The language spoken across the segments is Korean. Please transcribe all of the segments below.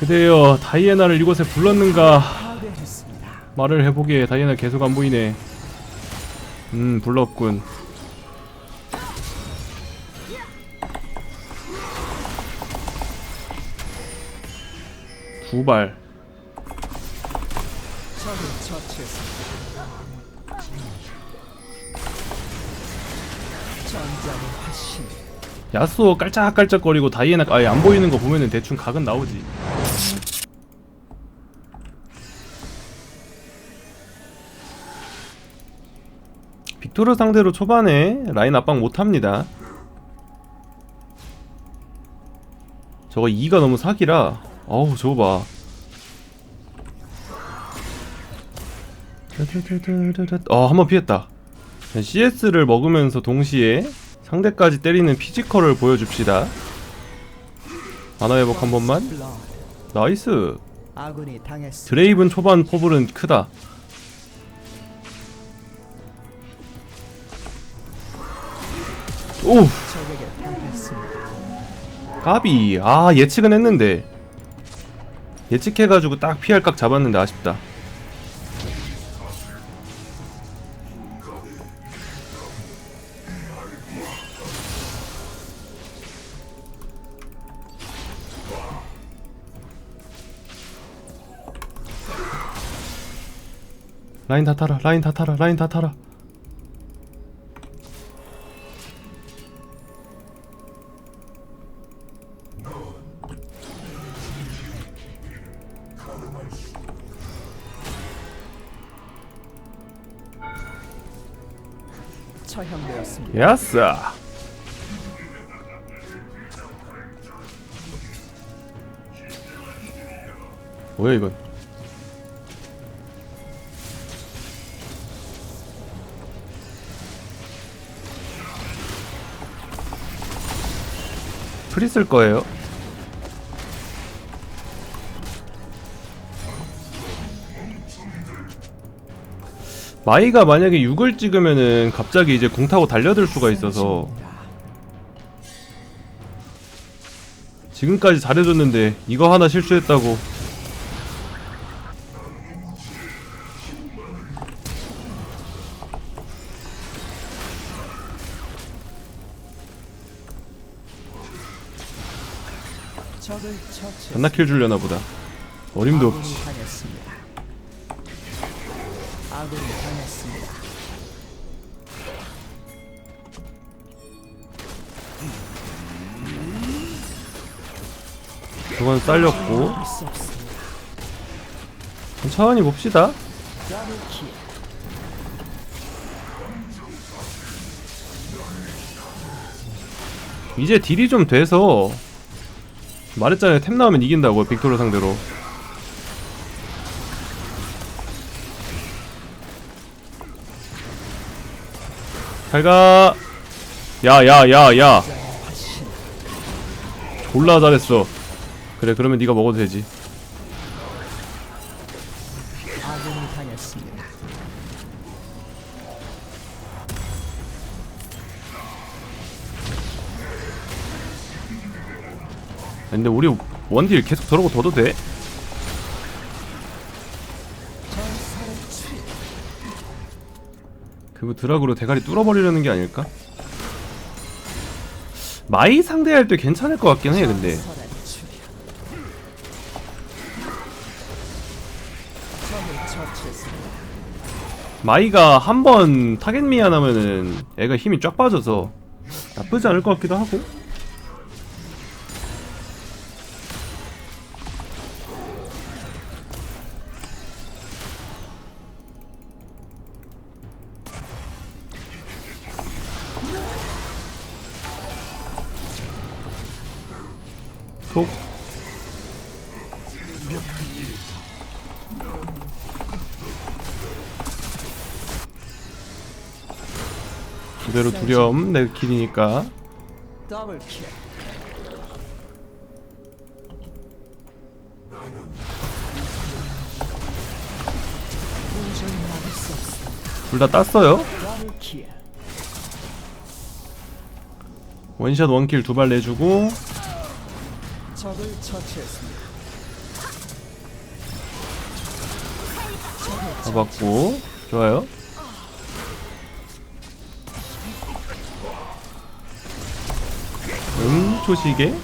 그대여 다이애나를 이곳에 불렀는가. 말을 해보게 다이애나 계속 안 보이네. 음 불렀군. 두발. 야스오 깔짝깔짝거리고 다이애나 아예 안 보이는 거 보면은 대충 각은 나오지 빅토르 상대로 초반에 라인 압박 못합니다 저거 2가 너무 사기라 어우 저거 봐 어, 한번 피했다. CS를 먹으면서 동시에 상대까지 때리는 피지컬을 보여줍시다. 만화 회복 한 번만. 나이스. 드레이븐 초반 포블은 크다. 오. 까비. 아, 예측은 했는데. 예측해가지고 딱 피할 각 잡았는데 아쉽다. 라인 다 타라, 라인 다 타라, 라인 다 타라. 야싸. 뭐야 이건? 프리 쓸 거예요? 마이가 만약에 6을 찍으면은 갑자기 이제 공 타고 달려들 수가 있어서 지금까지 잘해줬는데 이거 하나 실수했다고. 반나킬 주려나 보다 어림도 없지. 아군이 당했습니다. 그건 잘렸고 할수 없습니다. 천천히 봅시다. 이제 딜이 좀 돼서 말했잖아요 템 나오면 이긴다고 빅토르 상대로 잘가 야야야야. 졸라 잘했어 그래 그러면 네가 먹어도 되지. 근데 우리 원딜 계속 저러고 둬도 돼? 그거 드라그로 대가리 뚫어버리려는 게 아닐까? 마이 상대할 때 괜찮을 것 같긴 해 근데. 마이가 한 번 타겟 미안 하면은 애가 힘이 쫙 빠져서 나쁘지 않을 것 같기도 하고 점점 내 길이니까. 둘 다 땄어요? 원샷 원킬 두 발 내주고. 잡았고. 좋아요. 음 초시계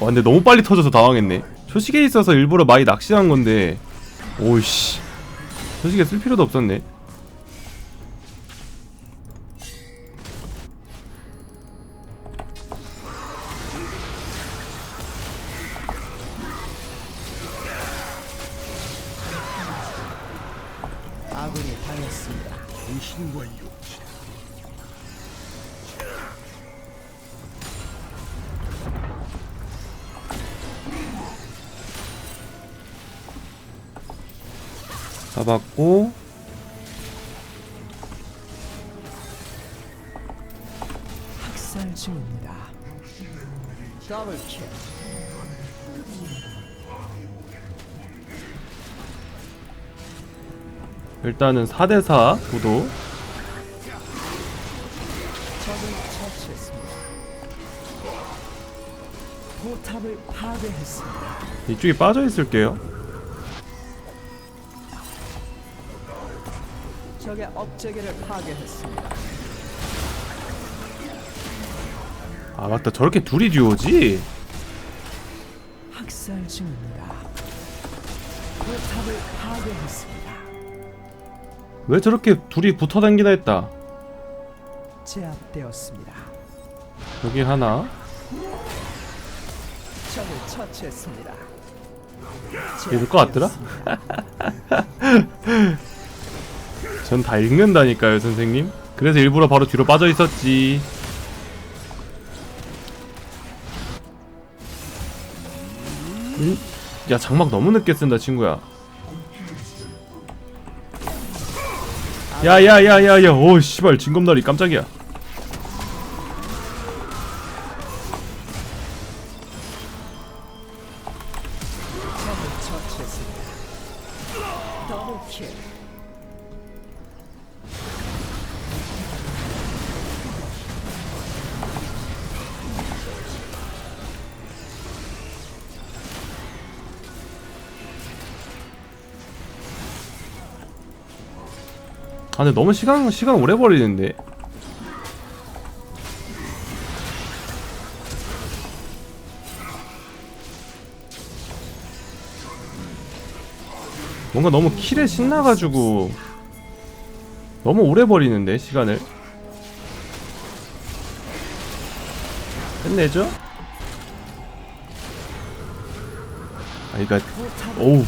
와 근데 너무 빨리 터져서 당황했네. 초시계에 있어서 일부러 많이 낚시한 건데. 오이씨. 초시계 쓸 필요도 없었네. 아군이 당했습니다. 잡았고 학살 중입니다. 더블 킬. 일단은 4대4 구도 적을 처치했습니다. 포탑을 파괴했습니다. 이쪽에 빠져 있을게요 적의 업체계를 파괴했습니다. 아 맞다 저렇게 둘이 듀오지? 학살 중입니다. 포탑을 파괴했습니다. 왜 저렇게 둘이 붙어 다니나 했다 제압되었습니다. 여기 하나 적을 처치했습니다. 읽을 것 같더라? 전 다 읽는다니까요 선생님. 그래서 일부러 바로 뒤로 빠져 있었지. 음? 야 장막 너무 늦게 쓴다 친구야. 야야야야야. 오 씨발 진검다리. 깜짝이야 아 근데 너무 시간 시간 오래 버리는데 뭔가 너무 킬에 신나가지고 너무 오래 버리는데 시간을 끝내죠? 아 이거 포탑을 오우.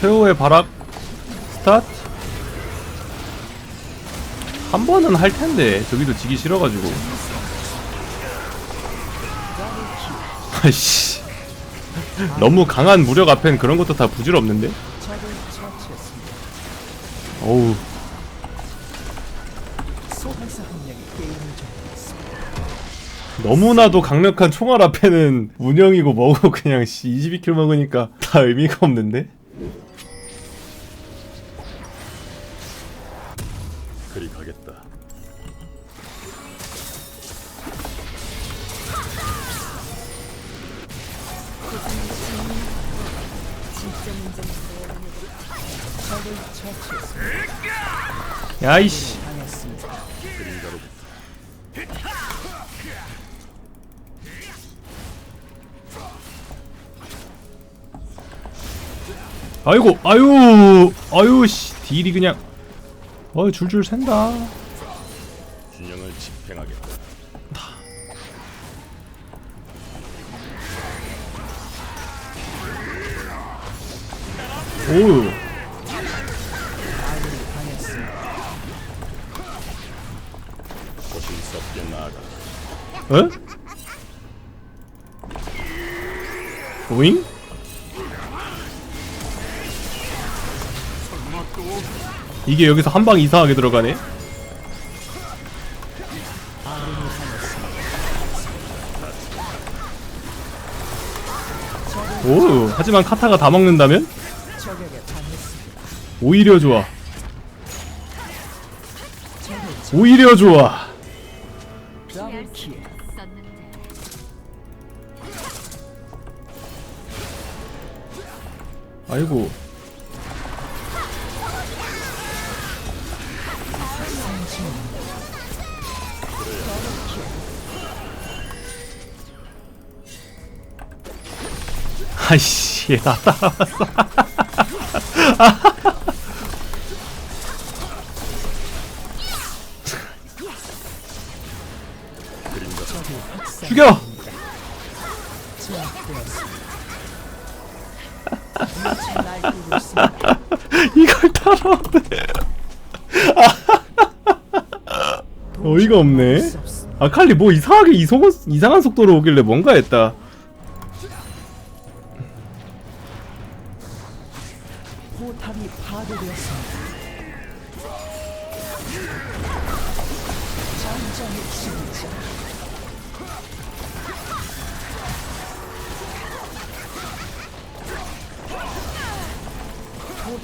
최후의 발악 한 번은 할 텐데 저기도 지기 싫어가지고 아이씨 너무 강한 무력 앞엔 그런 것도 다 부질없는데. 어우. 너무나도 강력한 총알 앞에는 운영이고 뭐고 그냥 씨 22킬 먹으니까 다 의미가 없는데 야이씨. 아이고 아유 아유 씨 딜이 그냥. 어이 줄줄 샌다. 균형을 집행하겠다. 오우 이게 여기서 한 방 이상하게 들어가네? 오, 하지만 카타가 다 먹는다면? 오히려 좋아. 오히려 좋아. 아이고. 아이씨 얘나 따라왔어 죽여. 이걸 따라오네 어이가 없네. 아칼리 뭐 이상하게 이송, 이상한 속도로 오길래 뭔가 했다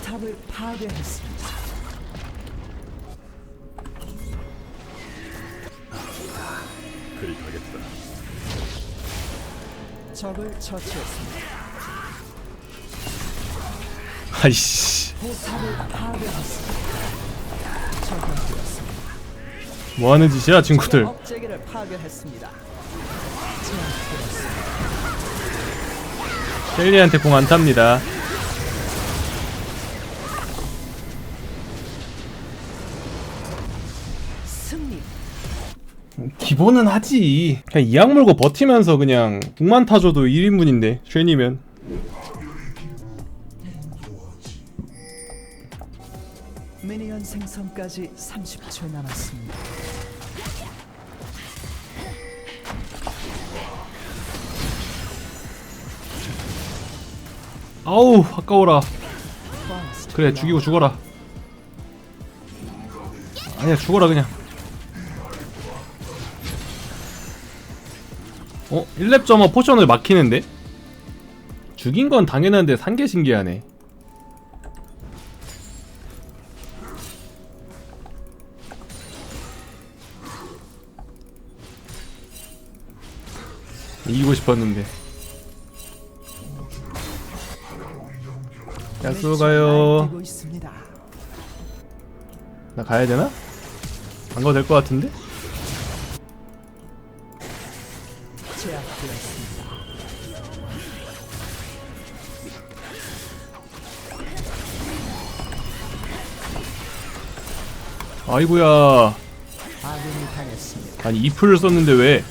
탑을 파괴했습니다. 그리 가겠다. 적을 처치했습니다. 아이씨 파괴했습니다. 적용되었습니다. 뭐하는 짓이야 친구들. 켈리한테 공 안 탑니다 기본은 하지. 그냥 이악 물고 버티면서 그냥 궁만 타줘도 1인분인데 쉐니면. 미니언 생성까지 30초 남았습니다. 아우 아까워라. 그래 죽이고 죽어라. 아니야 죽어라 그냥 어? 1렙 점어 포션을 막히는데? 죽인 건 당연한데 산 게 신기하네 이기고 싶었는데 야수 가요. 나 가야 되나? 안 가도 될 것 같은데? 아이고야. 아니 이프를 썼는데 왜.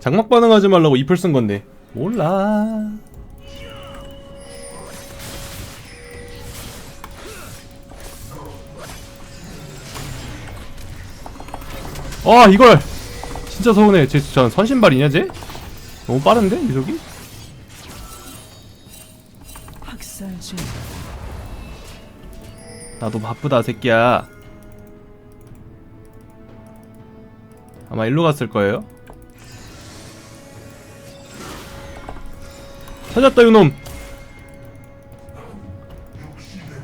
장막 반응하지 말라고 이플 쓴 건데 몰라 아 이걸 진짜 서운해 쟤전 선신발이냐 쟤? 너무 빠른데 이속이? 나도 바쁘다 새끼야 아마 일로 갔을 거예요 찾았다 이놈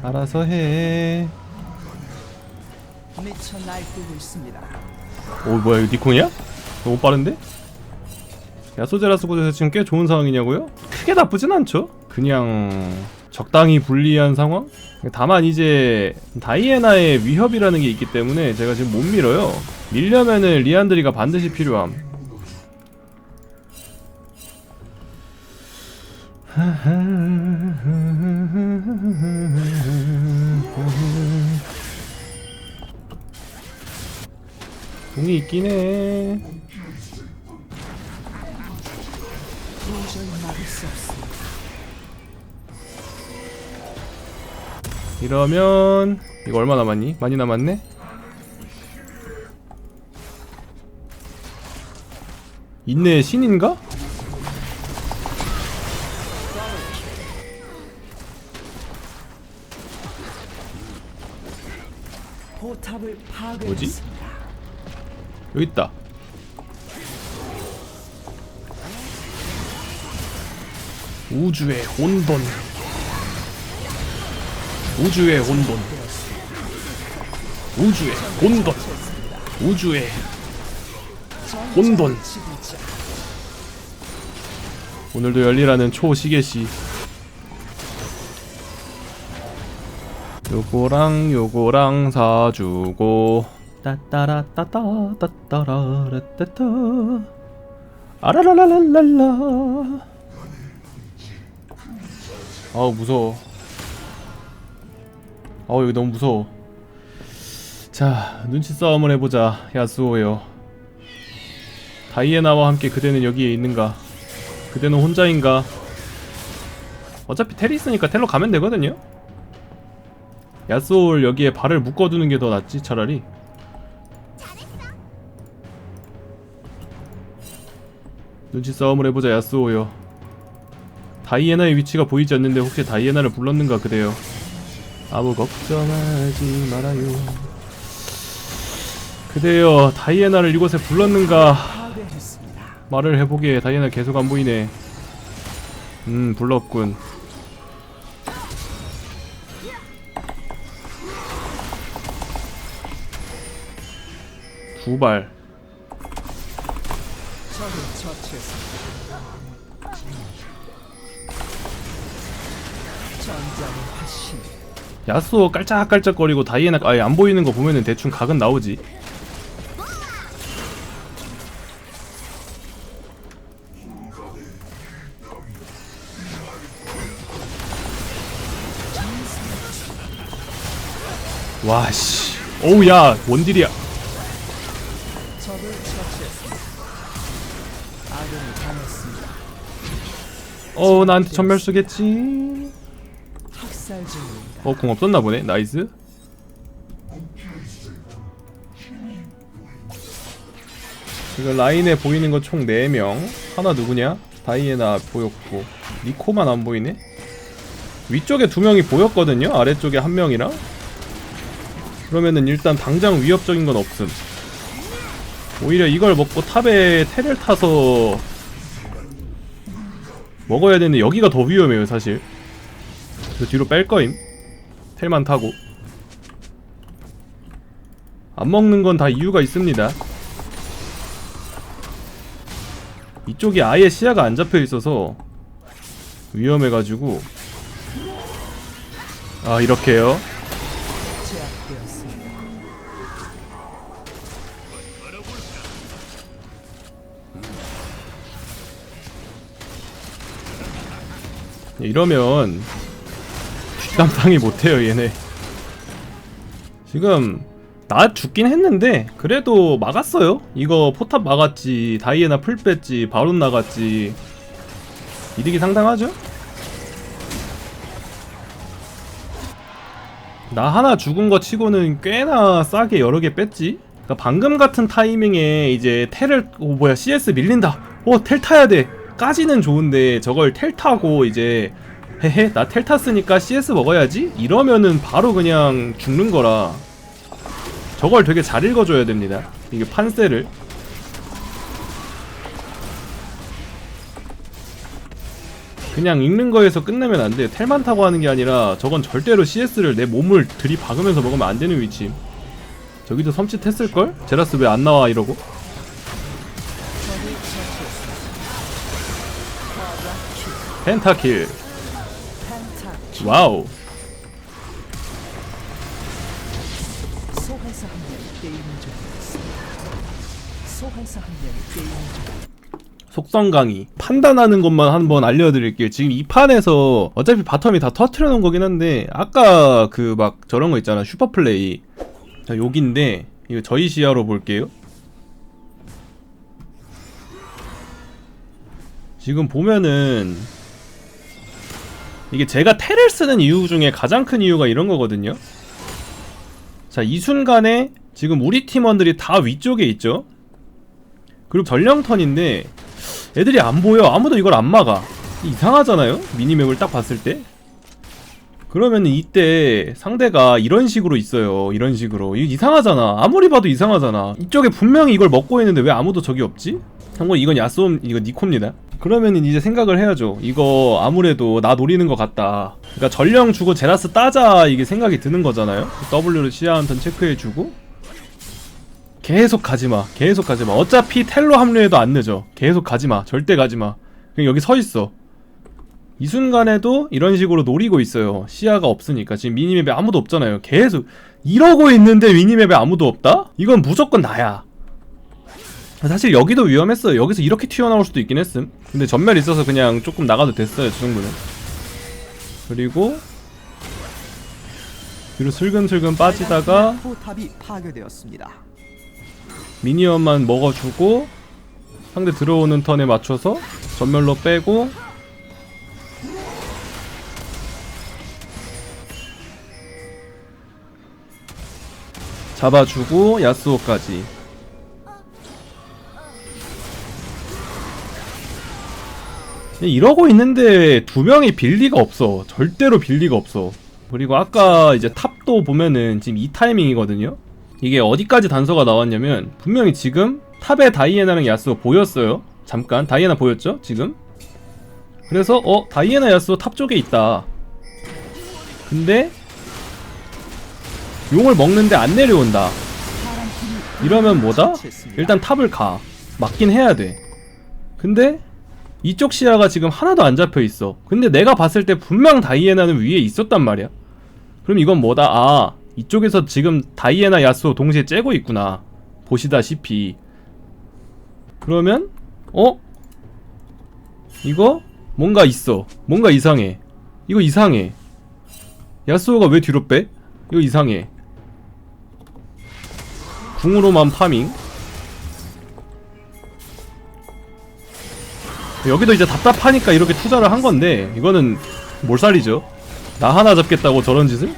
알아서 해. 미쳐 날뛰고 있습니다. 오 뭐야 이거 니콘이야? 너무 빠른데? 야 소제라스 곳에서 지금 꽤 좋은 상황이냐고요? 크게 나쁘진 않죠. 그냥 적당히 불리한 상황? 다만 이제 다이애나의 위협이라는 게 있기 때문에 제가 지금 못 밀어요. 밀려면은 리안드리가 반드시 필요함. 공이 있긴 해. 이러면 이거 얼마 남았니? 많이 남았네? 인내의 신인가? 파괴했습니다. 여기 있다. 우주의 혼돈. 우주의 혼돈. 우주의 혼돈. 우주의 혼돈. 오늘도 열리라는 초시계시. 요거랑 요거랑 사주고 따따라 따따 따따라 따따 아라라라랄랄라 아우 무서워 아우 여기 너무 무서워. 자 눈치 싸움을 해보자 야스오요. 다이애나와 함께 그대는 여기에 있는가? 그대는 혼자인가? 어차피 텔이 있으니까 텔로 가면 되거든요? 야스오를 여기에 발을 묶어두는 게 더 낫지 차라리. 눈치 싸움을 해보자 야스오요. 다이애나의 위치가 보이지 않는데 혹시 다이애나를 불렀는가 그대요 아무 걱정하지 말아요. 그대여 다이애나를 이곳에 불렀는가. 말을 해보기에 다이애나 계속 안 보이네. 음 불렀군. 두발 야스오 깔짝깔짝거리고 다이애나 아예 안 보이는 거 보면은 대충 각은 나오지 와씨 오우 야 원딜이야 적을 처치했습니다. 아군이 당했습니다. 어 나한테 전멸 쏘겠지. 어 공 없었나 보네. 나이스. 지금 라인에 보이는 거총 4명. 하나 누구냐? 다이애나 보였고. 니코만 안 보이네? 위쪽에 두 명이 보였거든요? 아래쪽에 한 명이랑? 그러면은 일단 당장 위협적인 건 없음. 오히려 이걸 먹고 탑에 테를 타서 먹어야 되는데 여기가 더 위험해요 사실 그래서 뒤로 뺄 거임. 텔만 타고. 안 먹는 건 다 이유가 있습니다. 이쪽이 아예 시야가 안 잡혀 있어서 위험해가지고. 아 이렇게요. 이러면 뒷담당이 못해요 얘네. 지금 나 죽긴 했는데 그래도 막았어요. 이거 포탑 막았지 다이애나 풀 뺐지 바론 나갔지. 이득이 상당하죠? 나 하나 죽은 거 치고는 꽤나 싸게 여러 개 뺐지? 그러니까 방금 같은 타이밍에 이제 텔을 오 뭐야 CS 밀린다. 어텔 타야 돼. 까지는 좋은데 저걸 텔 타고 이제 헤헤 나텔 탔으니까 CS 먹어야지 이러면은 바로 그냥 죽는 거라 저걸 되게 잘 읽어줘야 됩니다 이게 판세를 그냥 읽는 거에서 끝내면 안 돼. 텔만 타고 하는 게 아니라 저건 절대로 CS를 내 몸을 들이박으면서 먹으면 안 되는 위치. 저기도 섬찟했을걸? 제라스 왜 안 나와 이러고? 펜타킬. 와우. 소환사 한 명이 게임 중이었습니다. 소환사 한 명이 게임 중 속성 강의. 판단하는 것만 한번 알려드릴게요. 지금 이 판에서 어차피 바텀이 다 터트려 놓은 거긴 한데 아까 그 막 저런 거 있잖아. 슈퍼플레이. 자, 여기인데 이거 저희 시야로 볼게요. 지금 보면은 이게 제가 텔을 쓰는 이유 중에 가장 큰 이유가 이런 거거든요. 자, 이 순간에 지금 우리 팀원들이 다 위쪽에 있죠. 그리고 전령턴인데 애들이 안 보여. 아무도 이걸 안 막아. 이상하잖아요? 미니맵을 딱 봤을 때. 그러면 이때 상대가 이런 식으로 있어요. 이런 식으로. 이상하잖아. 아무리 봐도 이상하잖아. 이쪽에 분명히 이걸 먹고 있는데 왜 아무도 적이 없지? 참고로 이건 야쏘 이거 니코입니다. 그러면은 이제 생각을 해야죠. 이거 아무래도 나 노리는 것 같다. 그러니까 전령 주고 제라스 따자 이게 생각이 드는 거잖아요. W를 시야 한턴 체크해주고 계속 가지마. 계속 가지마. 어차피 텔로 합류해도 안 늦어. 계속 가지마. 절대 가지마. 그냥 여기 서 있어. 이 순간에도 이런 식으로 노리고 있어요 시야가 없으니까 지금 미니맵에 아무도 없잖아요 계속 이러고 있는데 미니맵에 아무도 없다? 이건 무조건 나야 사실 여기도 위험했어요. 여기서 이렇게 튀어나올 수도 있긴 했음. 근데 전멸 있어서 그냥 조금 나가도 됐어요 저 정도는 그리고 뒤로 슬금슬금 빠지다가. 미니언만 먹어주고 상대 들어오는 턴에 맞춰서 전멸로 빼고 잡아주고 야스오까지 이러고 있는데 두 명이 빌 리가 없어. 절대로 빌 리가 없어. 그리고 아까 이제 탑도 보면은 지금 이 타이밍이거든요. 이게 어디까지 단서가 나왔냐면 분명히 지금 탑에 다이애나랑 야스오 보였어요. 잠깐 다이애나 보였죠? 지금? 그래서 어 다이애나 야스오 탑 쪽에 있다. 근데 용을 먹는데 안 내려온다. 이러면 뭐다? 일단 탑을 가. 맞긴 해야 돼. 근데 이쪽 시야가 지금 하나도 안 잡혀 있어. 근데 내가 봤을 때 분명 다이애나는 위에 있었단 말이야. 그럼 이건 뭐다? 아 이쪽에서 지금 다이애나 야스오 동시에 째고 있구나. 보시다시피. 그러면 어? 이거 뭔가 있어. 뭔가 이상해. 이거 이상해. 야스오가 왜 뒤로 빼? 이거 이상해. 궁으로만 파밍 여기도 이제 답답하니까 이렇게 투자를 한 건데 이거는 몰살이죠 나 하나 잡겠다고 저런 짓을?